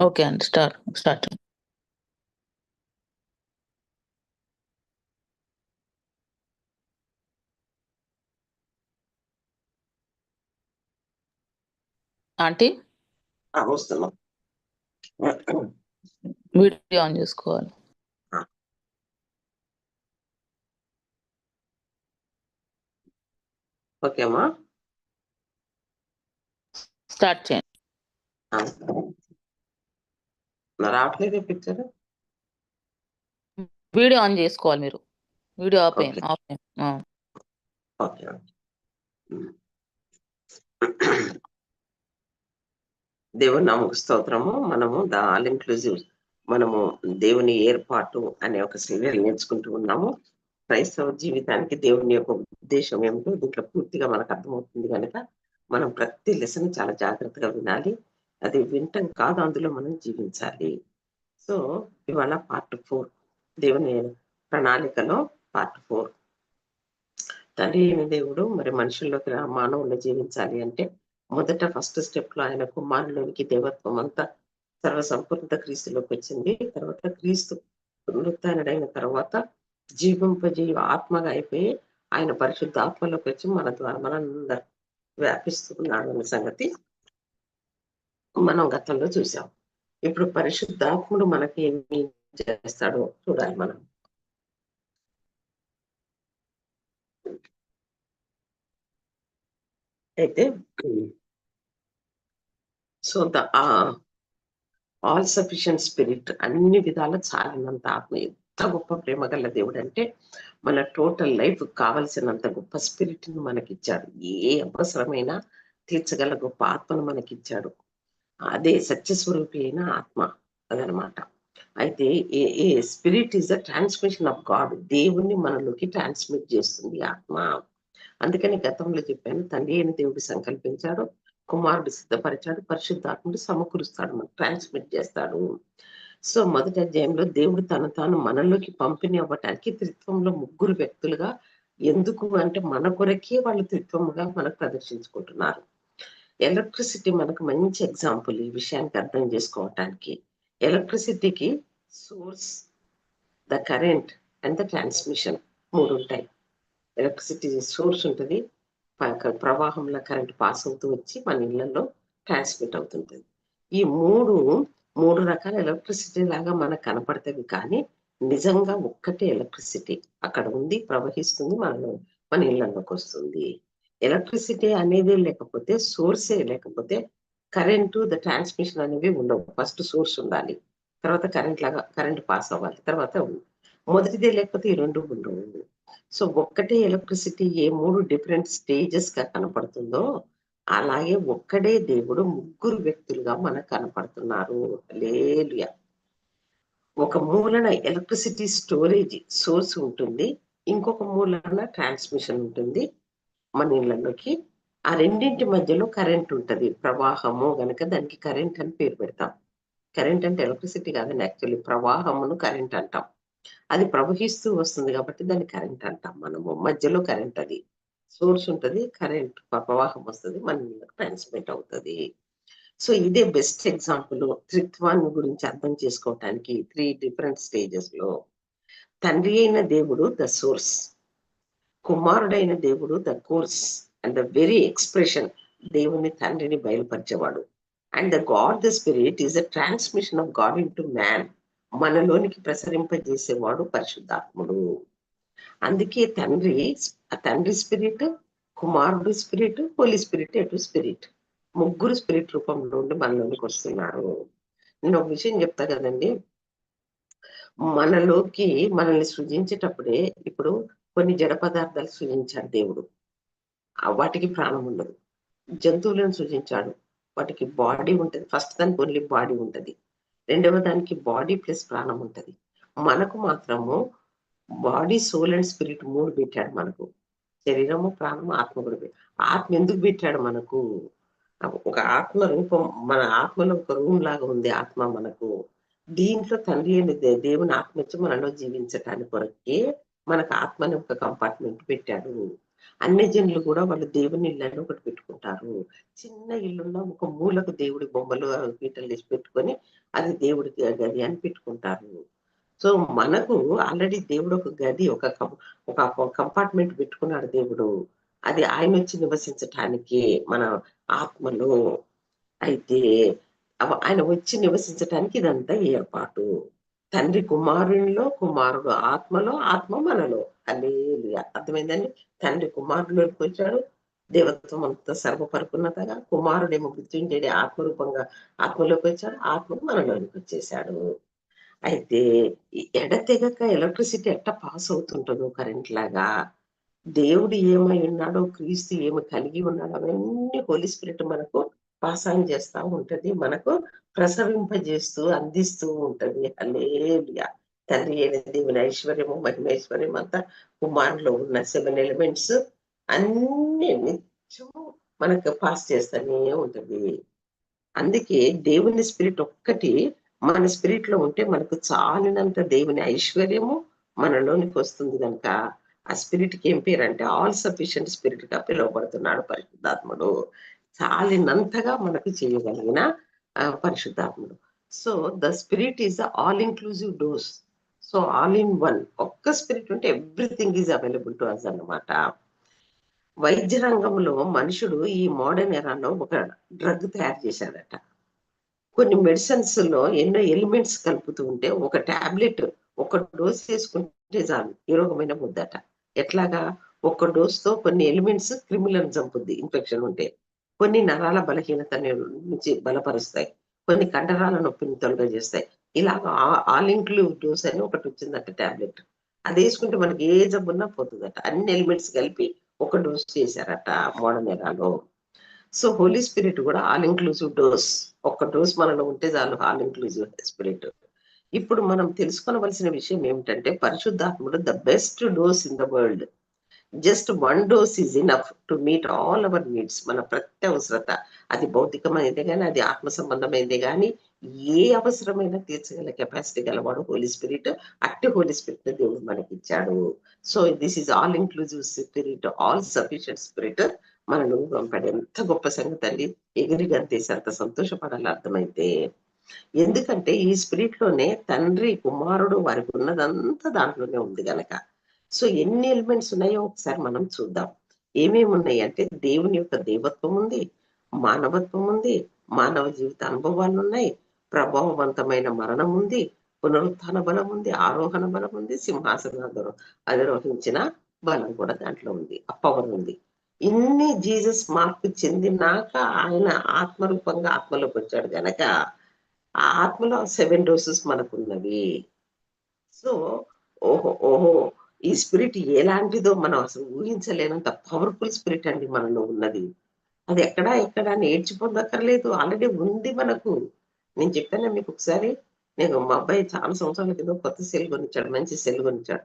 Okay అండి. Start start. Aunty? వస్తున్నాం. Video on చేసుకోవాలి. ఓకే అమ్మా. స్టార్ట్ చేయండి. రావట్లేదు పిక్చర్? వీడియో ఆన్ చేసుకోవాలి మీరు. Video off Okay. Off okay. దేవుని నామకు స్తోత్రము. మనము ద ఆల్ ఇంక్లూజివ్. మనము దేవుని ఏర్పాటు అనే ఒక సీరియల్ నేర్చుకుంటూ ఉన్నాము. క్రైస్తవ జీవితానికి దేవుని యొక్క ఉద్దేశం ఏమిటో దీంట్లో పూర్తిగా మనకు అర్థమవుతుంది కనుక మనం ప్రతి లెసన్ చాలా జాగ్రత్తగా వినాలి. అది వింటం కాదు అందులో మనం జీవించాలి. సో ఇవాళ పార్ట్ ఫోర్ దేవుని ప్రణాళికలో పార్ట్ ఫోర్. తండ్రి అయిన దేవుడు మరి మనుషుల్లోకి రా- మానవుల్లో జీవించాలి అంటే మొదట ఫస్ట్ స్టెప్లో ఆయన కుమారులోనికి దేవత్వం అంతా సర్వ సంపూర్ణత క్రీస్తులోకి వచ్చింది. తర్వాత క్రీస్తు పునరుత్డైన తర్వాత జీవింపజీవ ఆత్మగా అయిపోయి ఆయన పరిశుద్ధ ఆత్మలోకి వచ్చి మన ద్వారా మనందరూ వ్యాపిస్తున్నాడు అనే సంగతి మనం గతంలో చూసాం. ఇప్పుడు పరిశుద్ధాత్ముడు మనకి ఏమి చేస్తాడో చూడాలి మనం. అయితే so the all sufficient spirit అన్ని విధాల చాలినంత ఆత్మ ఎంత గొప్ప ప్రేమ గల దేవుడు అంటే మన టోటల్ లైఫ్ కావలసినంత గొప్ప స్పిరిట్ని మనకిచ్చాడు. ఏ అవసరమైనా తీర్చగల గొప్ప ఆత్మను మనకిచ్చాడు. అదే సత్యస్వరూపి అయిన ఆత్మ అదనమాట. అయితే a a spirit is the transmission of God దేవుణ్ణి మనలోకి ట్రాన్స్మిట్ చేస్తుంది ఆత్మ. అందుకని గతంలో చెప్పాను తండ్రి అయిన దేవుడు సంకల్పించాడు కుమారుడు సిద్ధపరిచాడు పరిశుద్ధాత్ముడు సమకూరుస్తాడు మనకు ట్రాన్స్మిట్ చేస్తాడు. సో మొదటి అధ్యాయంలో దేవుడు తను తాను మనలోకి పంపిణీ అవ్వటానికి త్రిత్వంలో ముగ్గురు వ్యక్తులుగా ఎందుకు అంటే మన కొరకే వాళ్ళు త్రిత్వముగా మనకు ప్రదర్శించుకుంటున్నారు. ఎలక్ట్రిసిటీ మనకు మంచి ఎగ్జాంపుల్ ఈ విషయానికి అర్థం చేసుకోవటానికి. ఎలక్ట్రిసిటీకి source the current and the transmission మూడు ఉంటాయి. ఎలక్ట్రిసిటీ సోర్స్ ఉంటుంది ప్రవాహంలో కరెంట్ పాస్ అవుతూ వచ్చి మన ఇళ్ళలో ట్రాన్స్మిట్ అవుతుంటుంది. ఈ మూడు మూడు రకాల ఎలక్ట్రిసిటీ లాగా మనకు కనపడతాయి కానీ నిజంగా ఒక్కటే ఎలక్ట్రిసిటీ అక్కడ ఉంది ప్రవహిస్తుంది మనలో మన ఇళ్ళలోకి వస్తుంది. ఎలక్ట్రిసిటీ అనేది లేకపోతే సోర్సే లేకపోతే కరెంటు ద ట్రాన్స్మిషన్ అనేవి ఉండవు. ఫస్ట్ సోర్స్ ఉండాలి. తర్వాత కరెంట్ లాగా కరెంట్ పాస్ అవ్వాలి. తర్వాత మొదటిదే లేకపోతే ఈ రెండు ఉండవు. సో ఒక్కటే ఎలక్ట్రిసిటీ ఏ మూడు డిఫరెంట్ స్టేజెస్గా కనపడుతుందో అలాగే ఒక్కడే దేవుడు ముగ్గురు వ్యక్తులుగా మనకు కనపడుతున్నారు. లేలుయా ఒక మూలన ఎలక్ట్రిసిటీ స్టోరేజ్ సోర్స్ ఉంటుంది. ఇంకొక మూలన ట్రాన్స్మిషన్ ఉంటుంది. మన ఇళ్ళలోకి ఆ రెండింటి మధ్యలో కరెంట్ ఉంటది. ప్రవాహము గనక దానికి కరెంట్ అని పేరు పెడతాం. కరెంట్ అంటే ఎలక్ట్రిసిటీ కాదండి యాక్చువల్లీ ప్రవాహమును కరెంట్ అంటాం. అది ప్రవహిస్తూ వస్తుంది కాబట్టి దాన్ని కరెంట్ అంటాం మనము. మధ్యలో కరెంట్ అది. సోర్స్ ఉంటది కరెంట్ ప్రవాహం వస్తుంది మన ట్రాన్స్మిట్ అవుతుంది. సో ఇదే బెస్ట్ ఎగ్జాంపుల్. త్రిత్వాన్ని గురించి అర్థం చేసుకోవటానికి త్రీ డిఫరెంట్ స్టేజెస్లో తండ్రి అయిన దేవుడు ద సోర్స్. కుమారుడైన దేవుడు the course and the very expression దేవుని తండ్రిని బయలుపరిచేవాడు. And the God the spirit is the transmission of God into man. మనలోనికి ప్రసరింపజేసేవాడు పరిశుద్ధాత్ముడు. అందుకే తండ్రి తండ్రి స్పిరిట్ కుమారుడు స్పిరిట్ హోలీ స్పిరిట్ ఎటు స్పిరిట్ ముగ్గురు స్పిరిట్ రూపంలో ఉండి మనలోనికి వస్తున్నారు. నేను ఒక విషయం చెప్తా కదండి. మనలోకి మనల్ని సృజించేటప్పుడే ఇప్పుడు కొన్ని జడ పదార్థాలు సృజించాడు దేవుడు. వాటికి ప్రాణం ఉండదు. జంతువులను సృజించాడు. వాటికి బాడీ ఉంటది. ఫస్ట్ దానికి ఓన్లీ బాడీ ఉంటది. రెండవ దానికి బాడీ ప్లస్ ప్రాణం ఉంటుంది. మనకు మాత్రము బాడీ సోల్ అండ్ స్పిరిట్ మూడు పెట్టాడు మనకు. శరీరము ప్రాణము ఆత్మ కూడా ఆత్మ ఎందుకు పెట్టాడు మనకు? ఒక ఆత్మ రూపం మన ఆత్మలో ఒక రూమ్ లాగా ఉంది ఆత్మ మనకు. దీంట్లో తండ్రి దేవుని ఆత్మ మనలో జీవించటానికి కొరకే మనకు ఆత్మని ఒక కంపార్ట్మెంట్ పెట్టాడు. అన్ని జన్లు కూడా వాళ్ళు దేవుని ఇళ్ళని ఒకటి పెట్టుకుంటారు. చిన్న ఇల్లున్న ఒక మూలకు దేవుడి బొమ్మలు గీటలు పీటలు వేసి పెట్టుకొని అది దేవుడికి గది అని పెట్టుకుంటారు. సో మనకు ఆల్రెడీ దేవుడు ఒక గది ఒక ఒక కంపార్ట్మెంట్ పెట్టుకున్నాడు దేవుడు. అది ఆయన వచ్చి నివసించటానికి మన ఆత్మలో అయితే ఆయన వచ్చి నివసించటానికి ఇదంతా ఏర్పాటు. తండ్రి కుమారునిలో కుమారుడు ఆత్మలో ఆత్మ మనలో. హల్లెలూయా. అర్థమైందండి? తండ్రి కుమారులోకి వచ్చాడు. దేవత్వం అంతా సర్వపరుకున్నతగా కుమారుడేమో మృత్యుంజడి ఆత్మరూపంగా ఆత్మలోకి వచ్చాడు. ఆత్మ మనలోనికి వచ్చేసాడు అయితే ఎడతెగక ఎలక్ట్రిసిటీ ఎట్ట పాస్ అవుతుంటుందో కరెంట్ లాగా. దేవుడు ఏమై ఉన్నాడో క్రీస్తు ఏమి కలిగి ఉన్నాడో అవన్నీ హోలీ స్పిరిట్ మనకు పాస్ ఆన్ చేస్తా ఉంటది మనకు ప్రసవింపజేస్తూ అందిస్తూ ఉంటది. అలేలియా తండ్రి అయిన దేవుని ఐశ్వర్యము మహిమేశ్వర్యం అంతా కుమారులో ఉన్న సెవెన్ ఎలిమెంట్స్ అన్ని నిత్యము మనకు పాస్ చేస్తూనే ఉంటది. అందుకే దేవుని స్పిరిట్ ఒక్కటి మన స్పిరిట్లో ఉంటే మనకు చాలినంత దేవుని ఐశ్వర్యము మనలోనికి వస్తుంది కనుక ఆ స్పిరిట్కి ఏం పేరు అంటే ఆల్ సఫిషియంట్ స్పిరిట్గా పిలువబడుతున్నాడు పరిశుద్ధాత్ముడు. చాలినంతగా మనకు చేయగలిగిన పరిశుద్ధాత్ముడు. So the spirit is the all inclusive dose so all in one ఒక్క స్పిరిట్ ఉంటే everything is available to us అన్నమాట. వైద్య రంగంలో మనుషుడు ఈ మోడర్న్ ఎరాలో ఒక డ్రగ్ తయారు చేశాడట. కొన్ని మెడిసిన్స్లో ఎన్నో ఎలిమెంట్స్ కలుపుతూ ఉంటే ఒక టాబ్లెట్ ఒక డోస్ వేసుకుంటే చాలు ఈ రోగమైన ముద్దట. ఎట్లాగా? ఒక డోస్తో కొన్ని ఎలిమెంట్స్ క్రిమిలను చంపుద్ది ఇన్ఫెక్షన్ ఉంటే. కొన్ని నరాల బలహీనత నుంచి బలపరుస్తాయి. కొన్ని కండరాల నొప్పిని తొలగజేస్తాయి. ఇలాగ ఆల్ ఇంక్లూవ్ డోస్ అని ఒకటి వచ్చిందట టాబ్లెట్. అది వేసుకుంటే మనకి ఏ జబ్బున్నా పోతుందట. అన్ని ఎలిమెంట్స్ కలిపి ఒక డోస్ చేశారట మోడర్న్ ఎరాలో సో హోలీ స్పిరిట్ కూడా ఆల్ ఇంక్లూజివ్ డోస్. ఒక్క డోస్ మనలో ఉంటే చాలు ఆల్ ఇంక్లూజివ్ స్పిరిట్. ఇప్పుడు మనం తెలుసుకోవలసిన విషయం ఏమిటంటే పరిశుద్ధాత్ముడు the best dose in the world. Just one dose is enough to meet all our needs మన ప్రతి అవసరత అది భౌతికమైనదే కానీ అది ఆత్మ సంబంధమైనదే కానీ ఏ అవసరమైనా తీర్చగల కెపాసిటీ గలవాడు హోలీ స్పిరిట్ అట్టి హోలీ స్పిరిట్ దేవుడు మనకి ఇచ్చాడు so this is all inclusive spirit all sufficient spirit మనను పంపాడు ఎంత గొప్ప సంగతి అండి. ఎగిరి గంతేసి అంత సంతోషపడాలి అర్థమైతే. ఎందుకంటే ఈ స్పిరిట్లోనే తండ్రి కుమారుడు వారికి ఉన్నదంతా దాంట్లోనే ఉంది గనక. సో ఎన్ని ఎలిమెంట్స్ ఉన్నాయో ఒకసారి మనం చూద్దాం. ఏమేమి ఉన్నాయి అంటే దేవుని యొక్క దేవత్వం ఉంది మానవత్వం ఉంది మానవ జీవిత అనుభవాలు ఉన్నాయి ప్రభావవంతమైన మరణం ఉంది పునరుత్థాన బలం ఉంది ఆరోహణ బలం ఉంది సింహాసనాధరు అధిరోహించిన బలం కూడా దాంట్లో ఉంది అప్పవర్ ఉంది. ఇన్ని జీసస్ మార్పు చెందినాక ఆయన ఆత్మరూపంగా ఆత్మలోకి వచ్చాడు గనక ఆ ఆత్మలో సెవెన్ డోసెస్ మనకున్నవి సో ఓహో ఓహో ఈ స్పిరిట్ ఎలాంటిదో మనం అసలు ఊహించలేనంత పవర్ఫుల్ స్పిరిట్ అండి మనలో ఉన్నది. అది ఎక్కడా ఎక్కడా నేర్చుకోదక్కర్లేదు ఆల్రెడీ ఉంది మనకు. నేను చెప్పాను మీకు ఒకసారి నేను మా అబ్బాయి చాలా సంవత్సరాల కింద కొత్త సెల్ కొనిచ్చాడు మంచి సెల్ కొనిచ్చాడు.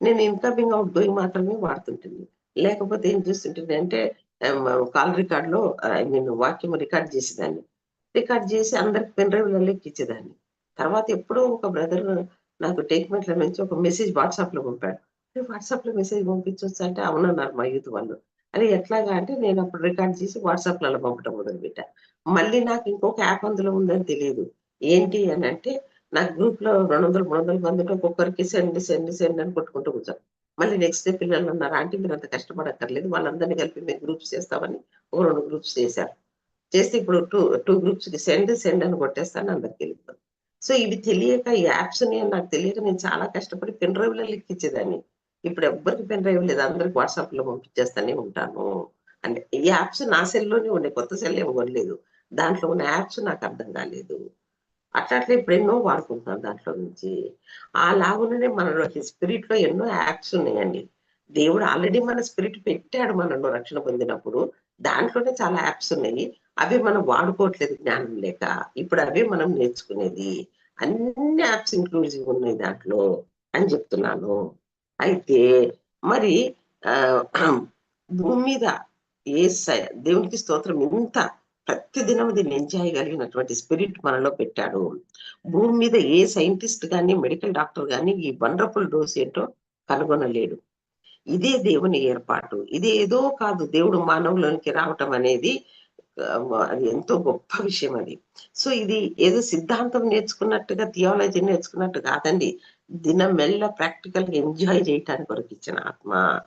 నేను ఇన్కమింగ్ అవుట్ గోయింగ్ మాత్రమే వాడుతుంటుంది. లేకపోతే ఏం చేస్తుంటుంది అంటే కాల్ రికార్డ్లో ఐ మీన్ వాక్యం రికార్డ్ చేసేదాన్ని. రికార్డ్ చేసి అందరికి పెన్ డ్రైవ్లలో ఎక్కించేదాన్ని తర్వాత ఎప్పుడో ఒక బ్రదర్ నాకు టేక్మెంట్ల నుంచి ఒక మెసేజ్ వాట్సాప్లో పంపాడు. వాట్సాప్లో మెసేజ్ పంపించవచ్చు అంటే అవునన్నారు మా యూత్ వాళ్ళు. అది ఎట్లాగా అంటే నేను అప్పుడు రికార్డ్ చేసి వాట్సాప్లలో పంపడం మొదలుపెట్టా. మళ్ళీ నాకు ఇంకొక యాప్ అందులో ఉందని తెలియదు. ఏంటి అని అంటే నాకు గ్రూప్లో రెండు వందలు మూడు వందలు మంది ఒక్కొక్కరికి సెండ్ సెండ్ సెండ్ అని కొట్టుకుంటూ కూర్చోం. మళ్ళీ నెక్స్ట్ డే పిల్లలు అన్నారు ఆంటీ మీరు అంత కష్టపడక్కర్లేదు. వాళ్ళందరినీ కలిపి మేము గ్రూప్స్ చేస్తామని ఒక రెండు గ్రూప్స్ చేశారు. చేస్తే ఇప్పుడు టూ టూ గ్రూప్స్కి సెండ్ సెండ్ అని కొట్టేస్తాను అందరికి వెళ్ళిపోతాను సో ఇవి తెలియక ఈ యాప్స్ నాకు తెలియక నేను చాలా కష్టపడి పెన్ డ్రైవ్లో ఎక్కించేదాన్ని ఇప్పుడు ఎవ్వరికి పెన్ డ్రైవ్ లేదు అందరికి వాట్సాప్లో పంపించేస్తానే ఉంటాను. అంటే ఈ యాప్స్ నా సెల్లోనే ఉన్నాయి కొత్త సెల్ ఇవ్వలేదు దాంట్లో ఉన్న యాప్స్ నాకు అర్థం కాలేదు. అట్లా అట్లా ఇప్పుడు ఎన్నో వాడుకుంటున్నాను దాంట్లో నుంచి. ఆ లాగునే మనలో స్పిరిట్లో ఎన్నో యాప్స్ ఉన్నాయండి. దేవుడు ఆల్రెడీ మన స్పిరిట్ పెట్టాడు మనలో రక్షణ పొందినప్పుడు. దాంట్లోనే చాలా యాప్స్ ఉన్నాయి. అవి మనం వాడుకోవట్లేదు జ్ఞానం లేక. ఇప్పుడు అవే మనం నేర్చుకునేది. అన్ని యాప్స్ ఇంక్లూజివ్ ఉన్నాయి దాంట్లో అని చెప్తున్నాను. అయితే మరి ఆ భూమి మీద ఏ దేవునికి స్తోత్రం ఇంత ప్రతిదినం దీన్ని ఎంజాయ్ కలిగినటువంటి స్పిరిట్ మనలో పెట్టాడు. భూమి మీద ఏ సైంటిస్ట్ కానీ మెడికల్ డాక్టర్ కానీ ఈ వండర్ఫుల్ డోస్ ఏంటో కనుగొనలేడు. ఇదే దేవుని ఏర్పాటు. ఇది ఏదో కాదు దేవుడు మానవులోనికి రావటం అనేది అది ఎంతో గొప్ప విషయం అది. సో ఇది ఏదో సిద్ధాంతం నేర్చుకున్నట్టుగా థియాలజీ నేర్చుకున్నట్టు కాదండి. దినం మెల్ల ప్రాక్టికల్గా ఎంజాయ్ చేయటానికి కొరకు ఇచ్చిన ఆత్మ.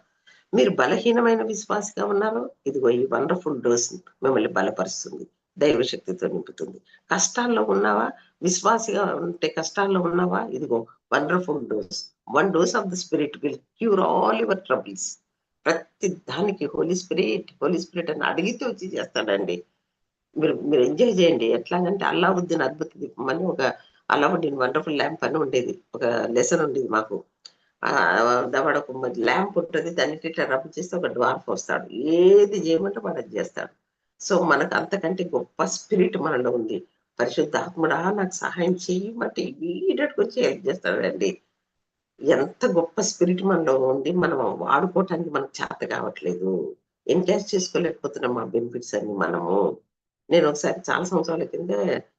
మీరు బలహీనమైన విశ్వాసగా ఉన్నారు. ఇదిగో ఈ వండర్ఫుల్ డోస్ మిమ్మల్ని బలపరుస్తుంది దైవశక్తితో నింపుతుంది. కష్టాల్లో ఉన్నావా? విశ్వాసిగా ఉంటే కష్టాల్లో ఉన్నావా? ఇదిగో wonderful dose. One dose of the spirit will cure all your troubles. ప్రతి దానికి హోలీ స్పిరిట్ హోలీ స్పిరిట్ అని అడిగితే వచ్చి చేస్తాడండి. మీరు మీరు ఎంజాయ్ చేయండి. ఎట్లాగంటే అల్లావుద్దీన్ అద్భుత దీపం అని ఒక అల్లావుద్దీన్ వండర్ఫుల్ ల్యాంప్ అని ఉండేది. ఒక లెసన్ ఉండేది మాకు. దవాడ ఒక ల్యాంప్ ఉంటుంది దాన్ని ఇట్లా రబ్ చేస్తే ఒక డ్వార్ఫ్ వస్తాడు. ఏది చేయమంటే వాడు అది చేస్తాడు. సో మనకు అంతకంటే గొప్ప స్పిరిట్ మనలో ఉంది. పరిశుద్ధాత్ముడా నాకు సహాయం చేయమంటే ఇమీడియట్గా వచ్చి హెల్ప్ చేస్తాడండి. ఎంత గొప్ప స్పిరిట్ మనలో ఉంది మనం వాడుకోవటానికి మనకు చేత కావట్లేదు. ఎన్కాష్ చేసుకోలేకపోతున్నాం మా బెనిఫిట్స్ అన్ని మనము. నేను ఒకసారి చాలా సంవత్సరాల కింద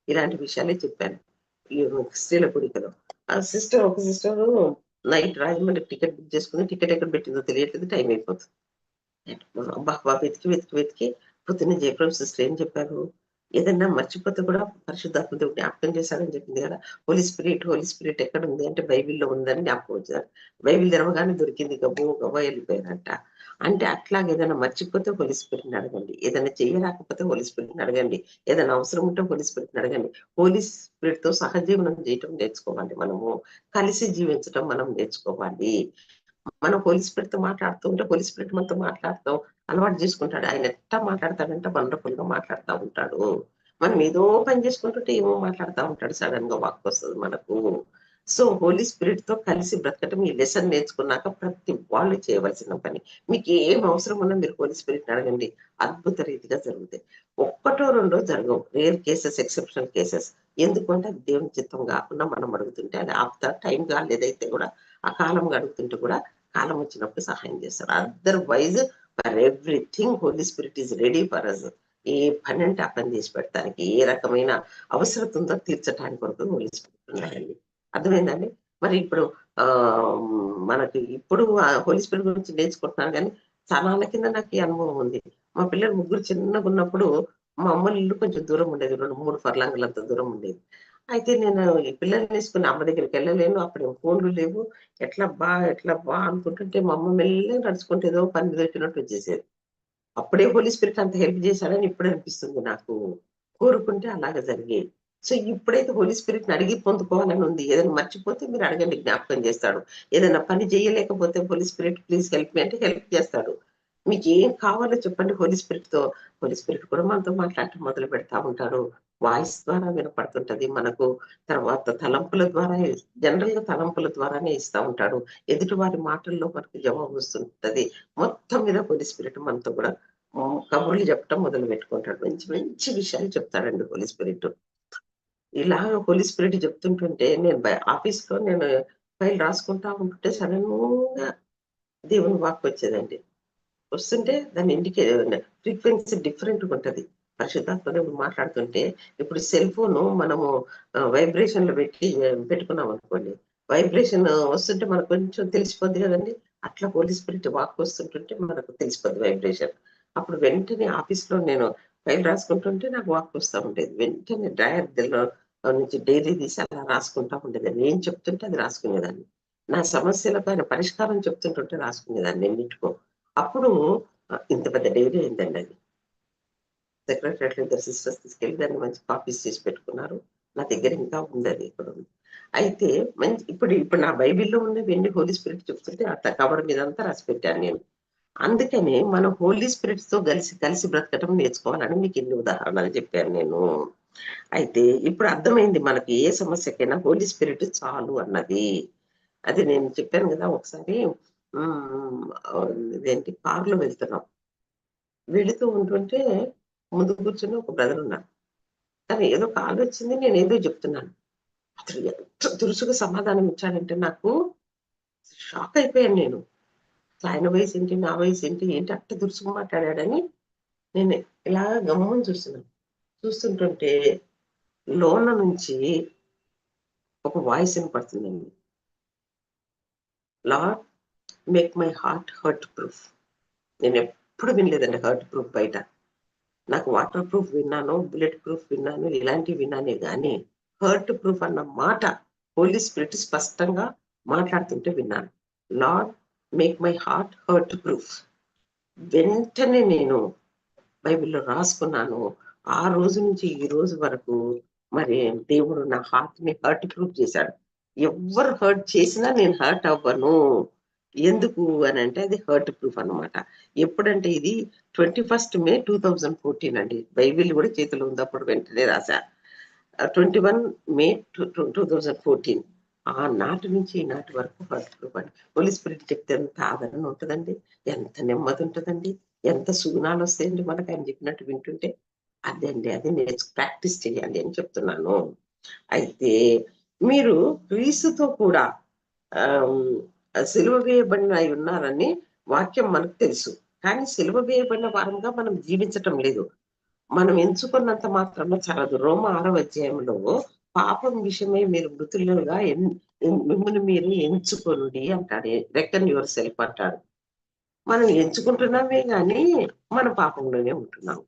ఇలాంటి విషయాలే చెప్పాను. స్త్రీల కదా ఆ సిస్టర్ ఒక sister night Rajahmundry ticket book చేసుకుని టికెట్ ఎక్కడ పెట్టిందో తెలియట్లేదు టైం అయిపోతుంది. అబ్బా అబ్బా వెతికి వెతికి వెతికి పొద్దున్న జయప్రభు సిస్టర్ ఏం చెప్పారు? ఏదన్నా మర్చిపోతే కూడా పరిశుద్ధాత్మ దేవుడు జ్ఞాపకం చేశాడని చెప్పింది కదా. హోలీ స్పిరిట్ హోలీ స్పిరిట్ ఎక్కడ ఉంది అంటే బైబిల్లో ఉందని జ్ఞాపకం వచ్చారు బైబిల్ తెరవగానే దొరికింది. గబ్బో గబ్బో వెళ్ళిపోయారంట అంటే అట్లాగే ఏదైనా మర్చిపోతే హోలీ స్పిరిట్ని అడగండి. ఏదైనా చేయరాకపోతే హోలీ స్పిరిట్ని అడగండి. ఏదైనా అవసరం ఉంటే హోలీ స్పిరిట్ని అడగండి. హోలీ స్పిరిట్తో సహజీవనం చేయటం నేర్చుకోవాలి మనము. కలిసి జీవించటం మనం నేర్చుకోవాలి. మనం హోలీ స్పిరిట్ మాట్లాడుతూ ఉంటే హోలీ స్పిరిట్ మనతో మాట్లాడుతూ. అలవాటు చేసుకుంటాడు. ఆయన ఎట్లా మాట్లాడతాడంటే వండర్ఫుల్గా మాట్లాడుతూ ఉంటాడు. మనం ఏదో పని చేసుకుంటుంటే ఏమో మాట్లాడుతూ ఉంటాడు సడన్గా వాక్ వస్తుంది మనకు. సో హోలీ స్పిరిట్తో కలిసి బ్రతకటం ఈ లెసన్ నేర్చుకున్నాక ప్రతి వాళ్ళు చేయవలసిన పని. మీకు ఏం అవసరం ఉన్నా మీరు హోలీ స్పిరిట్ అడగండి. అద్భుత రీతిగా జరుగుతాయి. ఒక్కటో రెండో జరగవు. Rare cases exceptional cases. ఎందుకంటే అది దేవుని చిత్తం కాకుండా మనం అడుగుతుంటే అది ఆపుతా టైం కాలేదైతే కూడా ఆ కాలం అడుగుతుంటే కూడా కాలం వచ్చినప్పుడు సహాయం చేస్తారు. Otherwise for everything holy spirit is ready for us. ఏ పని అంటే ఆ పని చేసి పెడతానికి ఏ రకమైన అవసరం ఉందో తీర్చడానికి వరకు హోలీ స్పిరిట్ ఉన్నాయండి అర్థమైందండి? మరి ఇప్పుడు ఆ మనకి ఇప్పుడు హోలీ స్పిరిట్ గురించి నేర్చుకుంటున్నాను కానీ చాలా కింద నాకు ఈ అనుభవం ఉంది. మా పిల్లలు ముగ్గురు చిన్నగా ఉన్నప్పుడు మా అమ్మ ఇల్లు కొంచెం దూరం ఉండేది. రెండు మూడు ఫర్లాంగులంత దూరం ఉండేది. అయితే నేను ఈ పిల్లల్ని వేసుకుని అమ్మ దగ్గరికి వెళ్ళలేను. అప్పుడు ఫోన్లు లేవు. ఎట్లా బా ఎట్లా బా అనుకుంటుంటే మా అమ్మ మెల్లగా నడుచుకుంటేదో పని దొరికినట్టు వచ్చేసేది. అప్పుడే హోలీ స్పిరిట్ అంత హెల్ప్ చేశాడని ఇప్పుడే అనిపిస్తుంది నాకు. కోరుకుంటే అలాగ జరిగేది. సో ఇప్పుడైతే హోలీ స్పిరిట్ని అడిగి పొందుకోవాలని ఉంది. ఏదైనా మర్చిపోతే మీరు అడగండి జ్ఞాపకం చేస్తాడు. ఏదైనా పని చేయలేకపోతే holy spirit please help me అంటే హెల్ప్ చేస్తాడు. మీకు ఏం కావాలో చెప్పండి హోలీ స్పిరిట్తో హోలీ స్పిరిట్ కూడా మనతో మాట్లాడటం మొదలు పెడతా ఉంటాడు. వాయిస్ ద్వారా వినపడుతుంటది మనకు. తర్వాత తలంపుల ద్వారా జనరల్గా తలంపుల ద్వారానే ఇస్తా ఉంటాడు. ఎదుటి వారి మాటల్లో మనకు జవాబు వస్తుంటది. మొత్తం మీద హోలీ స్పిరిట్ మనతో కూడా కబుర్లు చెప్పడం మొదలు పెట్టుకుంటాడు మంచి మంచి విషయాలు చెప్తాడండి హోలీ స్పిరిట్. ఇలా పోలీస్ స్పిరిట్ చెప్తుంటుంటే నేను ఆఫీస్లో ఆఫీస్లో నేను ఫైల్ రాసుకుంటా ఉంటుంటే సడన్గా దేవుని వాక్ వచ్చేదండి. వస్తుంటే దాని ఇండికే ఫ్రీక్వెన్సీ డిఫరెంట్ ఉంటది. పరిశుద్ధాత్మనే మాట్లాడుతుంటే ఇప్పుడు సెల్ ఫోన్ మనము వైబ్రేషన్లో పెట్టి పెట్టుకున్నాం అనుకోండి. వైబ్రేషన్ వస్తుంటే మనకు కొంచెం తెలిసిపోద్ది కదండి. అట్లా పోలీస్ స్పిరిట్ వాక్ వస్తుంటుంటే మనకు తెలిసిపోద్ది వైబ్రేషన్. అప్పుడు వెంటనే ఆఫీస్లో నేను ఫైల్ రాసుకుంటుంటే నాకు వాక్ వస్తూ ఉండేది. వెంటనే డ్రాయర్ దిల్లో నుంచి డైరీ తీసి అలా రాసుకుంటా ఉండేది నేను చెప్తుంటే అది రాసుకునేదాన్ని. నా సమస్యలకు ఆయన పరిష్కారం చెప్తుంటుంటే రాసుకునేదాన్ని ఎన్నిటికో అప్పుడు ఇంత పెద్ద డైరీ అయిందండి అది. సెక్రటరీ ఇద్దరు సిస్టర్స్ తీసుకెళ్ళి దాన్ని మంచి కాపీస్ చేసి పెట్టుకున్నారు. నా దగ్గర ఇంకా ఉంది అది ఇక్కడ ఉంది. అయితే మంచి ఇప్పుడు ఇప్పుడు నా బైబిల్లో ఉన్నవి వెండి హోలీ స్పిరిట్ చెప్తుంటే అట్లా కవర్ మీద అంతా రాసి పెట్టాను నేను. అందుకనే మనం హోలీ స్పిరిట్స్తో కలిసి కలిసి బ్రతకటం నేర్చుకోవాలని మీకు ఎన్ని ఉదాహరణలు చెప్పాను నేను. అయితే ఇప్పుడు అర్థమైంది మనకి ఏ సమస్యకైనా హోలీ స్పిరిట్ చాలు అన్నది. అది నేను చెప్పాను కదా ఒకసారి ఇదేంటి కారులో వెళ్తున్నాం. వెళుతూ ఉంటుంటే ముందు కూర్చుని ఒక బ్రదర్ ఉన్నాడు. కానీ ఏదో కాల్ వచ్చింది నేను ఏదో చెప్తున్నాను. అతను ఎంత దురుసుగా సమాధానం ఇచ్చాడంటే నాకు షాక్ అయిపోయాను నేను. ఆయన వయసు ఏంటి నా వయసు ఏంటి ఏంటి అట్ట దురుసుగా మాట్లాడాడని నేను ఇలా గమ్మని చూస్తున్నాను. చూస్తుంటుంటే లోన నుంచి ఒక వాయిస్ వినపడుతుందండి. Lord make my heart hurt proof నేను ఎప్పుడు వినలేదండి హర్ట్ ప్రూఫ్ బయట. నాకు వాటర్ ప్రూఫ్ విన్నాను బుల్లెట్ ప్రూఫ్ విన్నాను ఇలాంటివి విన్నానే కానీ హర్ట్ ప్రూఫ్ అన్న మాట హోలీ స్పిరిట్ స్పష్టంగా మాట్లాడుతుంటే విన్నాను. Lord make my heart hurt proof వెంటనే నేను బైబిల్లో రాసుకున్నాను ఆ రోజు నుంచి ఈ రోజు వరకు మరి దేవుడు నా హార్ట్ని హర్ట్ ప్రూఫ్ చేశాడు. ఎవరు హర్ట్ చేసినా నేను హర్ట్ అవ్వను. ఎందుకు అని అంటే అది హర్ట్ ప్రూఫ్ అనమాట ఎప్పుడంటే ఇది twenty first May two thousand fourteen అండి. బైబిల్ కూడా చేతిలో ఉంది అప్పుడు వెంటనే రాశా. Twenty one May two thousand fourteen. ఆ నాటి నుంచి ఈ నాటి వరకు హర్ట్ ప్రూఫ్ అండి. పోలీస్ స్పిరిట్ చెప్తే ఎంత ఆదరణ ఉంటుందండి? ఎంత నెమ్మది ఉంటుందండి? ఎంత సుగుణాలు వస్తాయండి మనకు ఆయన చెప్పినట్టు వింటుంటే. అదే అండి అది నేర్చు ప్రాక్టీస్ చేయాలి అని చెప్తున్నాను. అయితే మీరు క్రీస్తుతో కూడా ఆమ్, సిలువ వేయబడిన అయి ఉన్నారని వాక్యం మనకు తెలుసు. కానీ సిలువ వేయబడిన వారంగా మనం జీవించటం లేదు. మనం ఎంచుకున్నంత మాత్రమే చాలదు. రోమ ఆరవ అధ్యాయంలో పాపం విషయమే మీరు మృతులుగా మిమ్మల్ని మీరు ఎంచుకొనుడి అంటాడు. రెక్కన్ యువర్ సెల్ఫ్ అంటాడు. మనం ఎంచుకుంటున్నామే కానీ మన పాపంలోనే ఉంటున్నాం.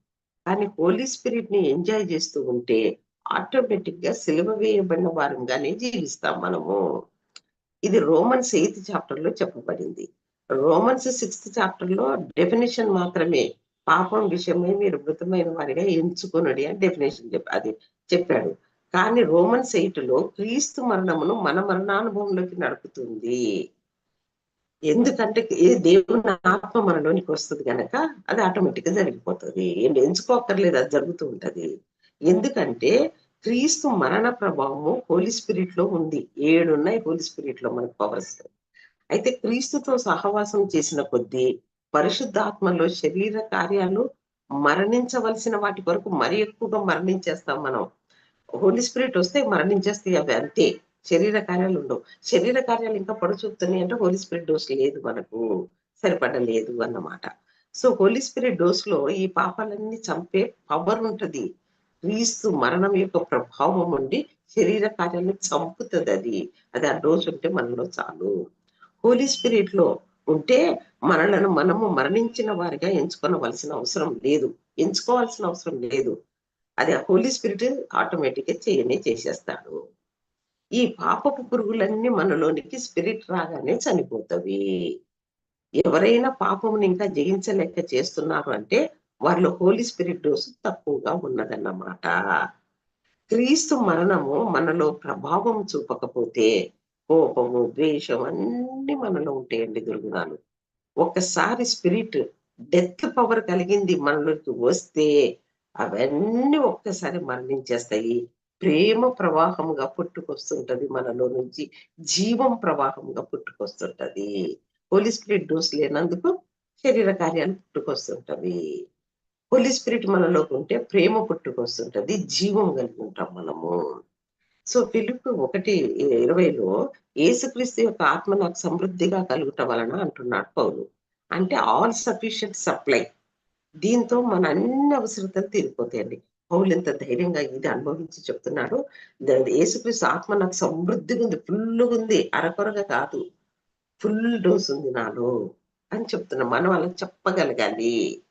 కానీ హోలీ స్పిరిట్ని ఎంజాయ్ చేస్తూ ఉంటే ఆటోమేటిక్గా సిలువ వేయబడిన వారంగానే జీవిస్తాం మనము. ఇది రోమన్స్ ఎయిత్ చాప్టర్లో చెప్పబడింది. రోమన్స్ సిక్స్త్ చాప్టర్లో డెఫినేషన్ మాత్రమే. పాపం విషయమై మీరు మృతమైన వారిగా ఎంచుకునడి అని డెఫినేషన్ అది చెప్పాడు. కానీ రోమన్స్ ఎయిట్లో క్రీస్తు మరణమును మన మరణానుభవంలోకి నడుపుతుంది. ఎందుకంటే దేవుని ఆత్మ మనలోనికి వస్తుంది కనుక అది ఆటోమేటిక్గా జరిగిపోతుంది. ఏం ఎంచుకోక్కర్లేదు అది జరుగుతూ ఉంటది. ఎందుకంటే క్రీస్తు మరణ ప్రభావము హోలీ స్పిరిట్లో ఉంది. ఏడున్నాయి హోలీ స్పిరిట్లో మనకు పవర్స్ అయితే క్రీస్తుతో సహవాసం చేసిన కొద్దీ పరిశుద్ధాత్మలో శరీర కార్యాలు మరణించవలసిన వాటి కొరకు మరి ఎక్కువగా మరణించేస్తాం మనం. హోలీ స్పిరిట్ వస్తే మరణించేస్తాయి అవి అంతే. శరీర కార్యాలు ఉండవు. శరీర కార్యాలు ఇంకా పడుచూపుతున్నాయి అంటే హోలీ స్పిరిట్ డోస్ లేదు మనకు సరిపడలేదు అన్నమాట. సో హోలీ స్పిరిట్ డోస్లో ఈ పాపాలన్నీ చంపే పవర్ ఉంటది. క్రీస్తు మరణం యొక్క ప్రభావం ఉండి శరీర కార్యాలను చంపుతుంది అది. అది ఆ డోస్ ఉంటే మనలో చాలు. హోలీ స్పిరిట్లో ఉంటే మనలను మనము మరణించిన వారిగా ఎంచుకోవలసిన అవసరం లేదు. ఎంచుకోవాల్సిన అవసరం లేదు. అది ఆ హోలీ స్పిరిట్ ఆటోమేటిక్గా చేయనే చేసేస్తాడు. ఈ పాపపు పురుగులన్నీ మనలోనికి స్పిరిట్ రాగానే చనిపోతవి. ఎవరైనా పాపముని ఇంకా జయించలేక చేస్తున్నారు అంటే వారిలో హోలీ స్పిరిట్ డోసు తక్కువగా ఉన్నదన్నమాట. క్రీస్తు మరణము మనలో ప్రభావం చూపకపోతే కోపము ద్వేషం అన్ని మనలో ఉంటాయండి దుర్గుణాలు. ఒక్కసారి స్పిరిట్ డెత్ పవర్ కలిగింది మనలోకి వస్తే అవన్నీ ఒక్కసారి మరణించేస్తాయి. ప్రేమ ప్రవాహంగా పుట్టుకొస్తుంటది మనలో నుంచి. జీవం ప్రవాహంగా పుట్టుకొస్తుంటది. హోలీ స్పిరిట్ డోస్ లేనందుకు శరీర కార్యాలు పుట్టుకొస్తుంటవి. హోలీ స్పిరిట్ మనలోకి ఉంటే ప్రేమ పుట్టుకొస్తుంటది. జీవం కలిగి ఉంటాం మనము. సో పిలుపు ఒకటి ఇరవైలో ఏసుక్రీస్తు యొక్క ఆత్మ నాకు సమృద్ధిగా కలుగుట వలన అంటున్నాడు పౌలు. అంటే ఆల్ సఫిషియంట్ సప్లై దీంతో మన అన్ని అవసరతలు తీరిపోతాయండి. పౌలు ఎంత ధైర్యంగా ఇది అనుభవించి చెప్తున్నాడు ద- యేసుక్రీస్తు ఆత్మ నాకు సమృద్ధిగా ఉంది ఫుల్గా ఉంది. అరకొరగా కాదు ఫుల్ డోస్ ఉంది నాలో అని చెప్తున్నా. మనం అలా చెప్పగలగాలి.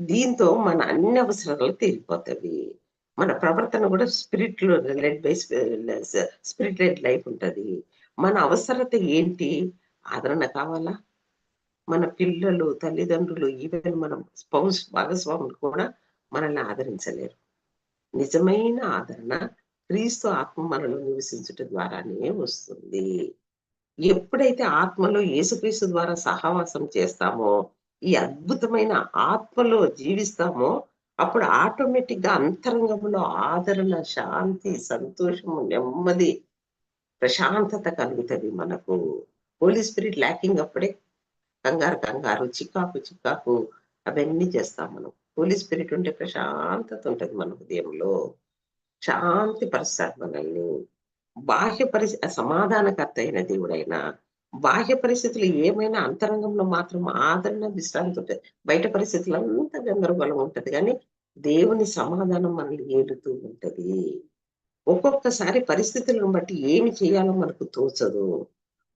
దీంతో మన అన్ని అవసరాలు తీరిపోతాయి. మన ప్రవర్తన కూడా స్పిరిట్లో led by spirit led life ఉంటుంది. మన అవసరత ఏంటి? ఆదరణ కావాలా? మన పిల్లలు తల్లిదండ్రులు ఈవెన్ మన స్పౌస్ భాగస్వాములు కూడా మనల్ని ఆదరించలేరు. నిజమైన ఆదరణ క్రీస్తు ఆత్మ మనలో నివసించుట ద్వారానే వస్తుంది. ఎప్పుడైతే ఆత్మలో యేసుక్రీస్తు ద్వారా సహవాసం చేస్తామో ఈ అద్భుతమైన ఆత్మలో జీవిస్తామో అప్పుడు ఆటోమేటిక్గా అంతరంగంలో ఆదరణ శాంతి సంతోషము నెమ్మది ప్రశాంతత కలుగుతుంది మనకు. హోలీ స్పిరిట్ ల్యాకింగ్ అప్పుడే కంగారు కంగారు చికాకు చికాకు అవన్నీ చేస్తాం మనం. హోలీ స్పిరిట్ ఉంటే ప్రశాంతత ఉంటది మన హృదయంలో. శాంతి పరుస్తారు మనల్ని. బాహ్య పరిస్థితి సమాధానకర్త అయిన దేవుడైన బాహ్య పరిస్థితులు ఏమైనా అంతరంగంలో మాత్రం ఆదరణ విశ్రాంతి ఉంటుంది. బయట పరిస్థితులు అంతా గందరగోళం ఉంటది. కానీ దేవుని సమాధానం మనల్ని ఏడుతూ ఉంటది. ఒక్కొక్కసారి పరిస్థితులను బట్టి ఏమి చేయాలో మనకు తోచదు.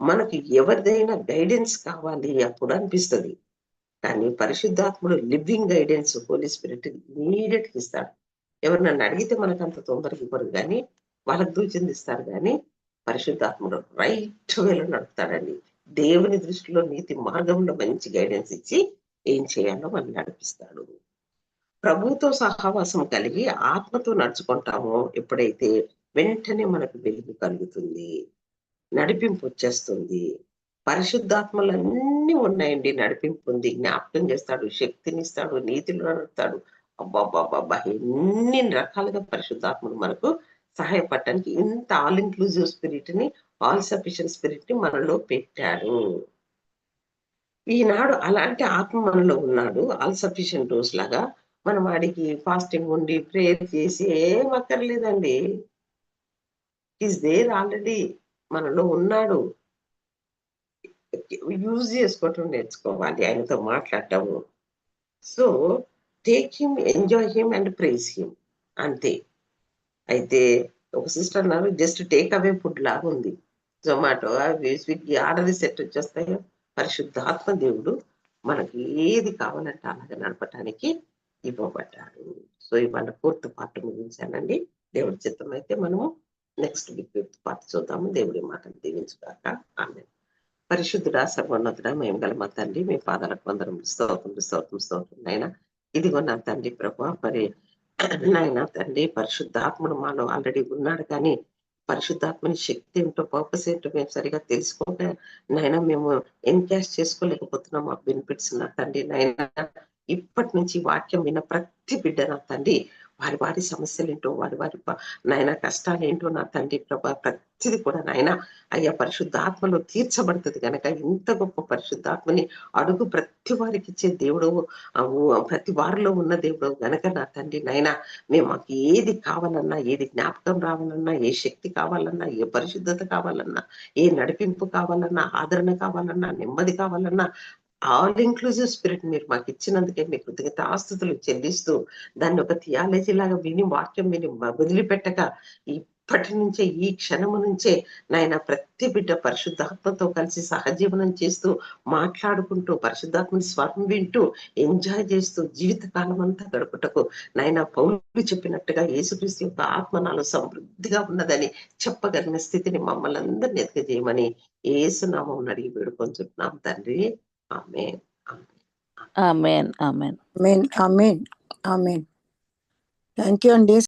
మనకి ఎవరిదైనా గైడెన్స్ కావాలి అప్పుడు అనిపిస్తుంది. కానీ పరిశుద్ధాత్ముడు living guidance holy spirit immediate ఇస్తాడు. ఎవరు నన్ను అడిగితే మనకు అంత తొందరగా ఇవ్వరు కానీ వాళ్ళకి దూచింది ఇస్తారు కానీ పరిశుద్ధాత్ముడు రైట్ వేలో నడుపుతాడండి. దేవుని దృష్టిలో నీతి మార్గంలో మంచి గైడెన్స్ ఇచ్చి ఏం చేయాలో మనం నడిపిస్తాడు. ప్రభుతో సహవాసం కలిగి ఆత్మతో నడుచుకుంటామో ఎప్పుడైతే వెంటనే మనకు వెలుగు కలుగుతుంది నడిపింపు వచ్చేస్తుంది. పరిశుద్ధాత్మలు అన్ని ఉన్నాయండి. నడిపింపు ఉంది. జ్ఞాపకం చేస్తాడు. శక్తినిస్తాడు. నీతిని నడుపుతాడు. అబ్బాబ్బాబ్బా ఎన్ని రకాలుగా పరిశుద్ధాత్మలు మనకు సహాయపడటానికి ఇంత ఆల్ ఇంక్లూజివ్ స్పిరిట్ని ఆల్ సఫిషియన్ స్పిరిట్ని మనలో పెట్టాడు ఈనాడు అలాంటి ఆత్మ మనలో ఉన్నాడు. ఆల్ సఫిషియెంట్ డోస్ లాగా మనం వాడికి ఫాస్టింగ్ ఉండి ప్రేయర్ చేసి ఏం అక్కర్లేదండి. ఈజ్ దేర్ ఆల్రెడీ మనలో ఉన్నాడు. యూజ్ చేసుకోవటం నేర్చుకోవాలి ఆయనతో మాట్లాడటము. So take him enjoy him and praise him అంతే. అయితే ఒక సిస్టర్ అన్నారు జస్ట్ టేక్ అవే ఫుడ్ లాగా ఉంది. జొమాటో అవి స్విగ్గీ ఆర్డర్ సెట్ వచ్చేస్తాయో? పరిశుద్ధాత్మ దేవుడు మనకి ఏది కావాలంటే అలాగే నడపటానికి ఇవ్వబడ్డాడు. సో ఇవాళ ఫోర్త్ పార్ట్ ముగించానండి. దేవుడి చిత్తం అయితే మనము నెక్స్ట్ వీక్ ఫిఫ్త్ పార్ట్ చూద్దాము. దేవుడి మాటను దీవించుగాక. ఆమె పరిశుద్ధుడా సర్వోన్నతుడ మేము గల మా తండ్రి మీ పాదాలకు వందరం స్తోత్రం స్తోత్రం స్తోత్రం నాయన. ఇదిగో నా తండ్రి ప్రభు మరి నాయన తండ్రి పరిశుద్ధాత్ముడు మాలో ఆల్రెడీ ఉన్నాడు కానీ పరిశుద్ధాత్మని శక్తి ఏంటో పర్పస్ ఏంటో మేము సరిగా తెలుసుకోక నాయన మేము ఎన్కాష్ చేసుకోలేకపోతున్నాం. ఆ బెనిఫిట్స్ నా తండ్రి నాయన. ఇప్పటి నుంచి వాక్యం విన్న ప్రతి బిడ్డ నా తండ్రి. వారి వారి సమస్యలు ఏంటో వారి వారి నాయన కష్టాలు ఏంటో నా తండ్రి ప్రభా ప్రతిది కూడా నాయన అయ్యా పరిశుద్ధాత్మలో తీర్చబడుతుంది కనుక ఇంత గొప్ప పరిశుద్ధాత్మని అడుగు ప్రతి వారికి ఇచ్చే దేవుడు ప్రతి వారిలో ఉన్న దేవుడు గనక నా తండ్రి నాయన మేము మాకు ఏది కావాలన్నా ఏది జ్ఞాపకం రావాలన్నా ఏ శక్తి కావాలన్నా ఏ పరిశుద్ధత కావాలన్నా ఏ నడిపింపు కావాలన్నా ఆదరణ కావాలన్నా నెమ్మది కావాలన్నా ఆల్ ఇంక్లూజివ్ స్పిరిట్ మీరు మాకు ఇచ్చినందుకే మీ కృతజ్ఞత ఆస్తుతులు చెల్లిస్తూ దాన్ని ఒక థియాలజీ లాగా విని వాక్యం విని వదిలిపెట్టక ఇప్పటి నుంచే ఈ క్షణము నుంచే నాయన ప్రతి బిడ్డ పరిశుద్ధాత్మతో కలిసి సహజీవనం చేస్తూ మాట్లాడుకుంటూ పరిశుద్ధాత్మని స్వరం వింటూ ఎంజాయ్ చేస్తూ జీవిత కాలం అంతా గడుపుటకు నాయన పౌరులు చెప్పినట్టుగా యేసుక్రీస్తు యొక్క ఆత్మ నాలో సమృద్ధిగా ఉన్నదని చెప్పగలిగిన స్థితిని మమ్మల్ని అందరినీ ఎదగజేయమని ఏసునామం అడిగి వేడుకొంచున్నాం తండ్రి. ఆమె amen amen amen amen amen thank you అండి